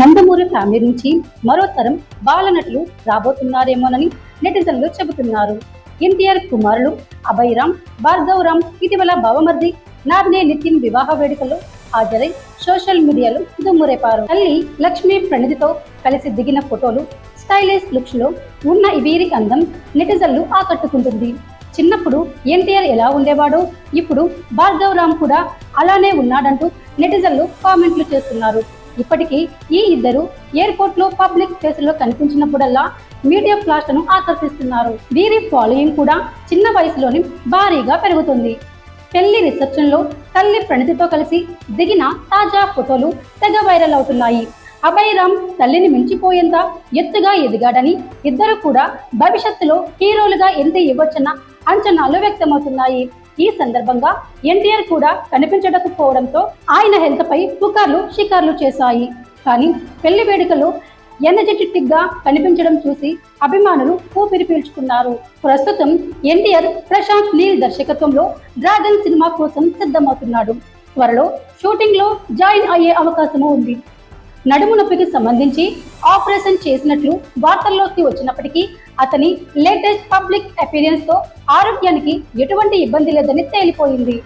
Nandamuri family నుంచి మరో తరం బాలనటులు రాబోతున్నారేమోనని నెటిజన్లు చెబుతున్నారు. ఎన్టీఆర్ కుమారులు అభయరామ్ భార్గవ్ రామ్ ఇటీవల బావమర్ది నాగ్నే నితిన్ వివాహ వేడుకలో హాజరై సోషల్ మీడియాలో దుమ్మురేపారు. తల్లి లక్ష్మీ ప్రణిధితో కలిసి దిగిన ఫోటోలు స్టైలిష్ లుక్స్లో ఉన్న వీరి అందం నెటిజన్లు ఆకట్టుకుంటుంది. చిన్నప్పుడు ఎన్టీఆర్ ఎలా ఉండేవాడో ఇప్పుడు భార్గవ్ రామ్ కూడా అలానే ఉన్నాడంటూ నెటిజన్లు కామెంట్లు చేస్తున్నారు. ఇప్పటికీ ఈ ఇద్దరు ఎయిర్పోర్ట్లో పబ్లిక్ ప్లేస్లో కనిపించినప్పుడల్లా మీడియా ఫ్లాష్లను ఆకర్షిస్తున్నారు. వీరి ఫాలోయింగ్ కూడా చిన్న వయసులోనే భారీగా పెరుగుతుంది. పెళ్ళి రిసెప్షన్లో తల్లి ప్రణితితో కలిసి దిగిన తాజా ఫోటోలు తెగ వైరల్ అవుతున్నాయి. అభయరామ్ తల్లిని మించిపోయేంత ఎత్తుగా ఎదిగాడని ఇద్దరు కూడా భవిష్యత్తులో హీరోలుగా ఎంత ఇవ్వచ్చన్న అంచనాలు వ్యక్తమవుతున్నాయి. ఈ సందర్భంగా ఎన్టీఆర్ కూడా కనిపించకపోవడంతో ఆయన హెల్త్ పై పుకార్లు షికార్లు చేశాయి. కానీ పెళ్ళి వేడుకలో ఎనర్జెటిక్గా కనిపించడం చూసి అభిమానులు ఊపిరి పీల్చుకున్నారు. ప్రస్తుతం ఎన్టీఆర్ ప్రశాంత్ నీల్ దర్శకత్వంలో డ్రాగన్ సినిమా కోసం సిద్ధమవుతున్నాడు. త్వరలో షూటింగ్లో జాయిన్ అయ్యే అవకాశము ఉంది. నడుము నొప్పికి సంబంధించి ఆపరేషన్ చేసినట్లు వార్తల్లోకి వచ్చినప్పటికీ అతని లేటెస్ట్ పబ్లిక్ అపీరియన్స్తో ఆరోగ్యానికి ఎటువంటి ఇబ్బంది లేదని తేలిపోయింది.